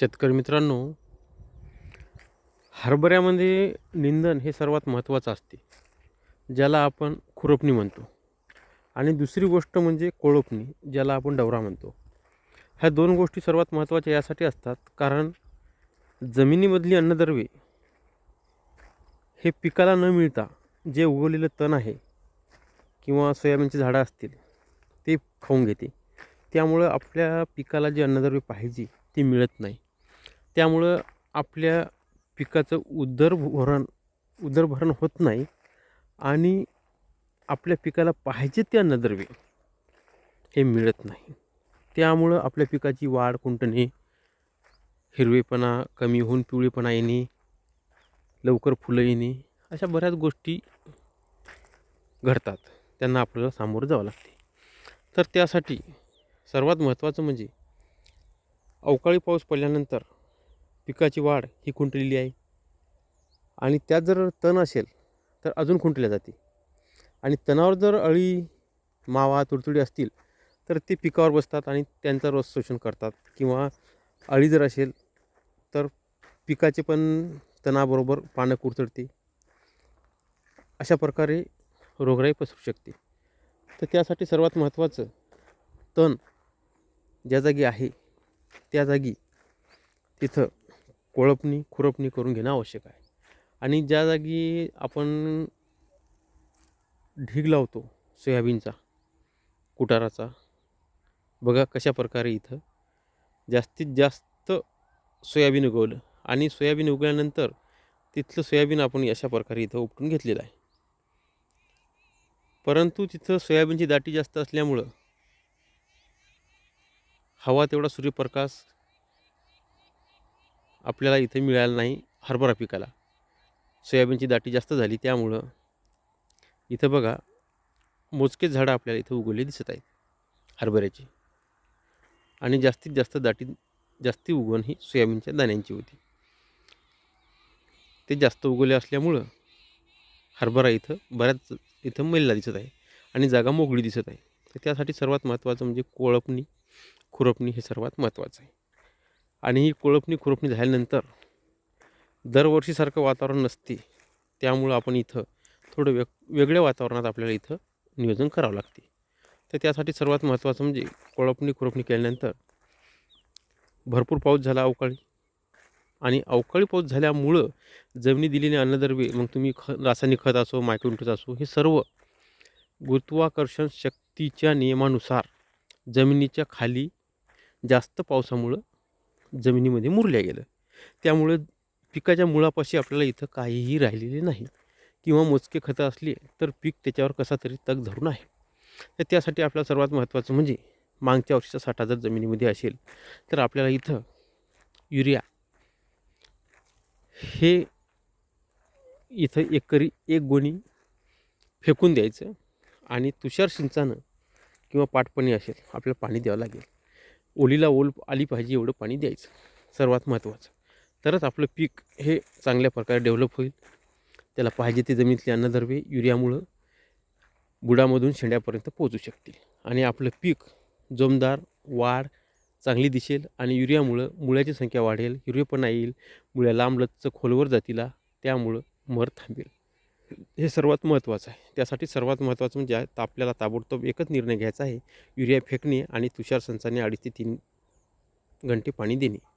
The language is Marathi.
शेतकरी मित्रांनो हरभऱ्यामध्ये निंदन हे सर्वात महत्त्वाचं असते ज्याला आपण खुरपणी म्हणतो. आणि दुसरी गोष्ट म्हणजे कोळपणी ज्याला आपण डवरा म्हणतो. ह्या दोन गोष्टी सर्वात महत्त्वाच्या यासाठी असतात कारण जमिनीमधली अन्नद्रव्ये हे पिकाला न मिळता जे उगवलेलं तण आहे किंवा सोयाबीनची झाडं असतील ते खाऊन घेते. त्यामुळं आपल्या पिकाला जे अन्नद्रव्य पाहिजे ती मिळत नाही. त्यामुळं आपल्या पिकाचं उदरभरण उदरभरण होत नाही आणि आपल्या पिकाला पाहिजे त्या अन्नद्रव्य हे मिळत नाही. त्यामुळं आपल्या पिकाची वाढ कुंटणे हिरवेपणा कमी होऊन पिवळेपणा येणे लवकर फुलं येणे अशा बऱ्याच गोष्टी घडतात. त्यांना आपल्याला सामोरं जावं लागते. तर त्यासाठी सर्वात महत्त्वाचं म्हणजे अवकाळी पाऊस पडल्यानंतर पिकाची वाढ ही खुंटलेली आहे. आणि त्यात जर तण असेल तर अजून खुंटल्या जाते आणि तणावर जर अळी मावा तुडतुडी असतील तर ते पिकावर बसतात आणि त्यांचा रस शोषण करतात. किंवा अळी जर असेल तर पिकाचे पण तणाबरोबर पानं कुरतडते अशा प्रकारे रोगराई पसरू शकते. तर त्यासाठी सर्वात महत्त्वाचं तण ज्या जागी आहे त्या जागी तिथं कोळपणी खुरपणी करून घेणं आवश्यक आहे. आणि ज्या जागी आपण ढीग लावतो सोयाबीनचा कुटाराचा बघा कशा प्रकारे इथं जास्तीत जास्त सोयाबीन उगवलं. आणि सोयाबीन उगवल्यानंतर तिथलं सोयाबीन आपण अशा प्रकारे इथं उपटून घेतलेलं आहे. परंतु तिथं सोयाबीनची दाटी जास्त असल्यामुळं हवा तेवढा सूर्यप्रकाश आपल्याला इथे मिळायला नाही हरभरा पिकाला. सोयाबीनची दाटी जास्त झाली त्यामुळं इथं बघा मोजकेच झाडं आपल्याला इथं उगवले दिसत आहेत हरभऱ्याची. आणि जास्तीत जास्त दाटी जास्ती उगवण ही सोयाबीनच्या दाण्यांची होती. ते जास्त उगवले असल्यामुळं हरभरा इथं बऱ्याच इथं मैलला दिसत आहे आणि जागा मोकळी दिसत आहे. तर त्यासाठी सर्वात महत्त्वाचं म्हणजे कोळपणी खुरपणी हे सर्वात महत्त्वाचं आहे. आणि ही कोळपणी खुरपणी झाल्यानंतर दरवर्षीसारखं वातावरण नसते. त्यामुळं आपण इथं थोडं वेग वेगळ्या वातावरणात आपल्याला इथं नियोजन करावं लागते. तर त्यासाठी सर्वात महत्त्वाचं म्हणजे कोळपणी खुरपणी केल्यानंतर भरपूर पाऊस झाला अवकाळी. आणि अवकाळी पाऊस झाल्यामुळं जमिनी दिलेली अन्नद्रव्ये मग तुम्ही ख रासायनिक खत असो मायक्रोन्यूट्रन्स असो हे सर्व गुरुत्वाकर्षण शक्तीच्या नियमानुसार जमिनीच्या खाली जास्त पावसामुळं जमिनीमध्ये मुरल्या गेलं. त्यामुळे पिकाच्या मुळापाशी आपल्याला इथं काहीही राहिलेले नाही. किंवा मोजके खतं असली तर पीक त्याच्यावर कसा तरी तग धरून आहे. तर त्यासाठी आपल्याला सर्वात महत्त्वाचं म्हणजे मागच्या वर्षीचा साठा जर जमिनीमध्ये असेल तर आपल्याला इथं युरिया हे इथं एकरी एक गोणी फेकून द्यायचं आणि तुषार सिंचानं किंवा पाटपणी असेल आपल्याला पाणी द्यावं लागेल. ओलीला ओल आली पाहिजे एवढं पाणी द्यायचं सर्वात महत्त्वाचं. तरच आपलं पीक हे चांगल्या प्रकारे डेव्हलप होईल. त्याला पाहिजे ते जमिनीतले अन्नद्रव्ये युरियामुळं बुडामधून शेंड्यापर्यंत पोहोचू शकतील. आणि आपलं पीक जोमदार वाढ चांगली दिसेल आणि युरियामुळं मुळ्याची संख्या वाढेल हिरवेपणा येईल मुळ्या लांबलचचं खोलवर जातीला त्यामुळं मर थांबेल. हे सर्वात महत्त्वाचं आहे. त्यासाठी सर्वात महत्त्वाचं म्हणजे आहे आपल्याला ताबडतोब एकच निर्णय घ्यायचा आहे. युरिया फेकणे आणि तुषार संचाने अडीच ते तीन घंटे पाणी देणे.